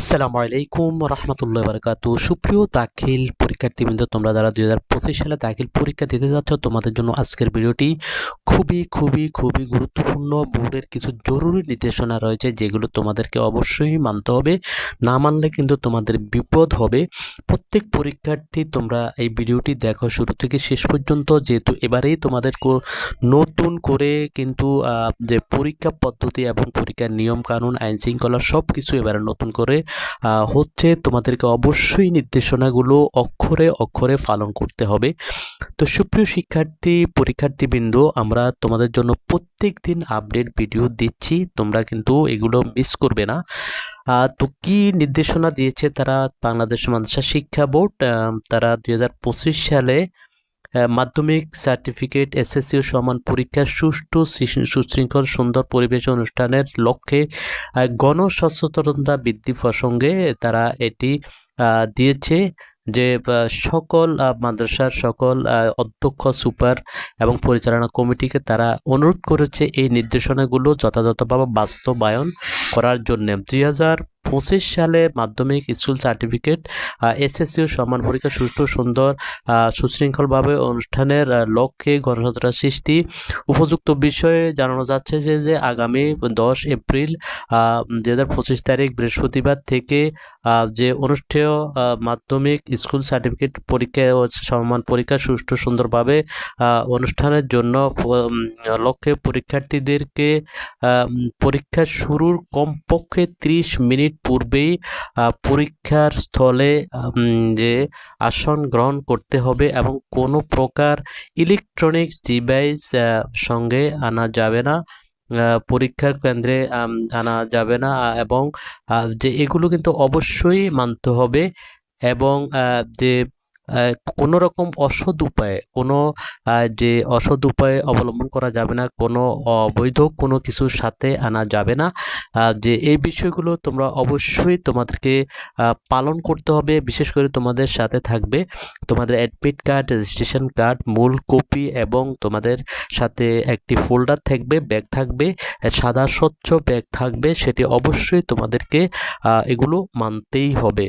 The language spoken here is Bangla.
আসসালামু আলাইকুম রহমতুল্লাহ বারকাতু। সুপ্রিয় দাখিল পরীক্ষার্থীবৃন্দ, তোমরা যারা দুই হাজার পঁচিশ সালে দাখিল পরীক্ষা দিতে যাচ্ছ, তোমাদের জন্য আজকের ভিডিওটি খুবই খুবই খুবই গুরুত্বপূর্ণ। বোর্ডের কিছু জরুরি নির্দেশনা রয়েছে, যেগুলো তোমাদেরকে অবশ্যই মানতে হবে। না মানলে কিন্তু তোমাদের বিপদ হবে। প্রত্যেক পরীক্ষার্থী, তোমরা এই ভিডিওটি দেখো শুরু থেকে শেষ পর্যন্ত। যেহেতু এবারেই তোমাদের নতুন করে কিন্তু যে পরীক্ষা পদ্ধতি এবং পরীক্ষার নিয়ম কানুন আইন শৃঙ্খলা সব কিছু এবারে নতুন করে হচ্ছে তোমাদেরকে অবশ্যই নির্দেশনাগুলো অক্ষরে অক্ষরে পালন করতে হবে। তো সুপ্রিয় শিক্ষার্থী, পরীক্ষার্থীবৃন্দ, আমরা তোমাদের জন্য প্রত্যেক দিন আপডেট ভিডিও দিচ্ছি। তোমরা কিন্তু এগুলো মিস করবে না। তো কি নির্দেশনা দিয়েছে তারা? বাংলাদেশ মাদ্রাসা শিক্ষা বোর্ড তারা দুই হাজার পঁচিশ সালে মাধ্যমিক সার্টিফিকেট এসএসসি ও সমান পরীক্ষা সুষ্ঠু সুশৃঙ্খল, সুন্দর পরিবেশ অনুষ্ঠানের লক্ষ্যে গণসচেতনতা বৃদ্ধি প্রসঙ্গে তারা এটি দিয়েছে যে সকল মাদ্রাসার সকল অধ্যক্ষ, সুপার এবং পরিচালনা কমিটিকে তারা অনুরোধ করেছে এই নির্দেশনাগুলো যথাযথভাবে বাস্তবায়ন করার জন্য। দুই হাজার পঁচিশ সালে মাধ্যমিক স্কুল সার্টিফিকেট এসএসসি ও সমান পরীক্ষা, সুষ্ঠু, সুন্দর সুশৃঙ্খলভাবে অনুষ্ঠানের লক্ষ্যে গণসচেতনতা সৃষ্টি। উপযুক্ত বিষয়ে জানানো যাচ্ছে যে যে আগামী দশ এপ্রিল দুই হাজার পঁচিশ তারিখ বৃহস্পতিবার থেকে যে অনুষ্ঠেয় মাধ্যমিক স্কুল সার্টিফিকেট পরীক্ষা ও সমান পরীক্ষা, সুষ্ঠু, সুন্দরভাবে অনুষ্ঠানের জন্য লক্ষ্যে পরীক্ষার্থীদেরকে পরীক্ষা শুরুর কমপক্ষে ত্রিশ মিনিট পূর্বেই পরীক্ষার স্থলে যে আসন গ্রহণ করতে হবে এবং কোনো প্রকার ইলেকট্রনিক্স ডিভাইস সঙ্গে আনা যাবে না পরীক্ষার কেন্দ্রে আনা যাবে না এবং যে এগুলো কিন্তু অবশ্যই মানতে হবে এবং যে কোনো রকম অসৎ উপায়ে, কোনো যে অসৎ উপায়ে অবলম্বন করা যাবে না, কোনো অবৈধ কোনো কিছুর সাথে আনা যাবে না। যে এই বিষয়গুলো তোমরা অবশ্যই তোমাদেরকে পালন করতে হবে, বিশেষ করে তোমাদের সাথে থাকবে। তোমাদের অ্যাডমিট কার্ড রেজিস্ট্রেশন কার্ড মূল কপি এবং তোমাদের সাথে একটি ফোল্ডার থাকবে ব্যাগ থাকবে, সাদা স্বচ্ছ ব্যাগ থাকবে, সেটি অবশ্যই তোমাদেরকে এগুলো মানতেই হবে।